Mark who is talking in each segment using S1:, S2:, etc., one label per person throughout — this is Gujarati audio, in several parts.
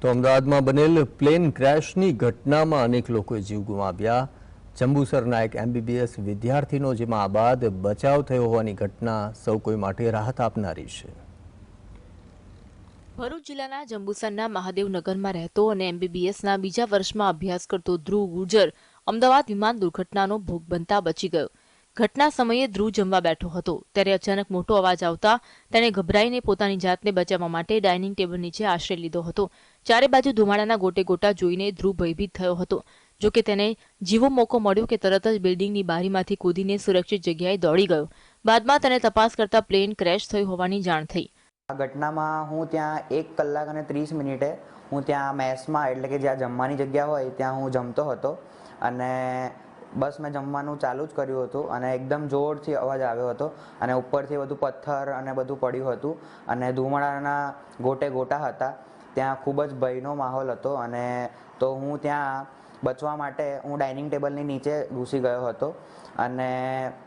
S1: તો અમદાવાદમાં બનેલ પ્લેન ક્રેશની ઘટનામાં અનેક લોકોએ જીવ ગુમાવ્યા. જંબુસરના એક એમબીબીએસ વિદ્યાર્થીનો, જેમાં આબાદ બચાવ થયો હોવાની ઘટના સૌ કોઈ માટે રાહત આપનારી છે.
S2: ભરૂચ જિલ્લાના જંબુસરના મહાદેવનગરમાં રહેતો અને એમબીબીએસના બીજા વર્ષમાં અભ્યાસ કરતો ધ્રુવ ગુર્જર અમદાવાદ વિમાન દુર્ઘટનાનો ભોગ બનતા બચી ગયો. ઘટના સમયે ધ્રુવ જમવા બેઠો હતો. ત્યારે અચાનક મોટો અવાજ આવતા તેણે ગભરાઈને પોતાની જાતને બચાવવા માટે ડાઇનિંગ ટેબલ નીચે આશ્રય લીધો હતો. ચારે બાજુ ધુમાડાના ગોટે ગોટા જોઈને ધ્રુવ ભયભીત થયો હતો. જો કે તેને જીવો મોકો મળ્યો કે તરત જ બિલ્ડિંગની બારીમાંથી કૂદીને સુરક્ષિત જગ્યાએ દોડી ગયો. બાદમાં તેને તપાસ કરતા પ્લેન ક્રેશ થયું હોવાની જાણ થઈ.
S3: આ ઘટનામાં હું ત્યાં એક કલાક અને ત્રીસ મિનિટે હું ત્યાં મેસમાં, એટલે કે જ્યાં જમવાની જગ્યા હોય, ત્યાં હું જમતો હતો. અને બસ મેં જમવાનું ચાલુ જ કર્યું હતું અને એકદમ જોરથી અવાજ આવ્યો હતો અને ઉપરથી બધું પથ્થર અને બધું પડ્યું હતું અને ધુમાડાના ગોટે ગોટા હતા. ત્યાં ખૂબ જ ભયનો માહોલ હતો અને તો હું ત્યાં બચવા માટે હું ડાઇનિંગ ટેબલની નીચે ઘૂસી ગયો હતો અને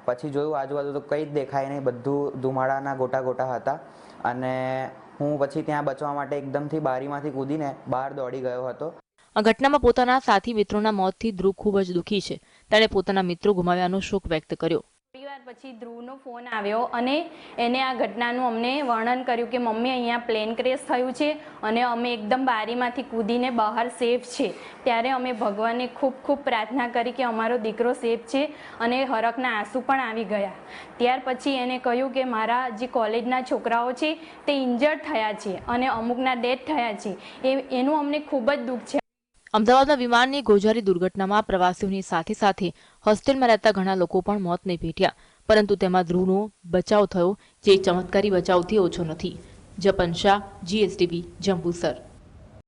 S3: પછી જોયું આજુબાજુ તો કંઈ જ દેખાય નહીં, બધું ધુમાડાના ગોટા ગોટા હતા અને હું પછી ત્યાં બચવા માટે એકદમથી બારીમાંથી કૂદીને બહાર દોડી ગયો હતો.
S2: આ ઘટનામાં પોતાના સાથી મિત્રોના મોતથી ધ્રુવ ખૂબ જ દુઃખી છે. તેણે પોતાના મિત્રો ગુમાવ્યાનો શોક વ્યક્ત કર્યો.
S4: વાર પછી ધ્રુવનો ફોન આવ્યો અને એને આ ઘટનાનું અમને વર્ણન કર્યું કે મમ્મી, અહીંયા પ્લેન ક્રેશ થયું છે અને અમે એકદમ બારીમાંથી કૂદીને બહાર સેફ છે. ત્યારે અમે ભગવાનને ખૂબ ખૂબ પ્રાર્થના કરી કે અમારો દીકરો સેફ છે અને હરખના આંસુ પણ આવી ગયા. ત્યાર પછી એને કહ્યું કે મારા જે કોલેજના છોકરાઓ છે તે ઇન્જર્ડ થયા છે અને અમુકના ડેથ થયા છે. એ, એનું અમને ખૂબ જ દુઃખ છે.
S2: અમદાવાદમાં વિમાનની ગોઝારી દુર્ઘટનામાં પ્રવાસીઓની સાથે સાથે હોસ્ટેલમાં રહેતા ઘણા લોકો પણ મોતને ભેટ્યા. પરંતુ તેમાં ધ્રુવનો બચાવ થયો, જે ચમત્કારી બચાવથી ઓછો નથી. જપન શાહ જીએસટીવી જંબુસર.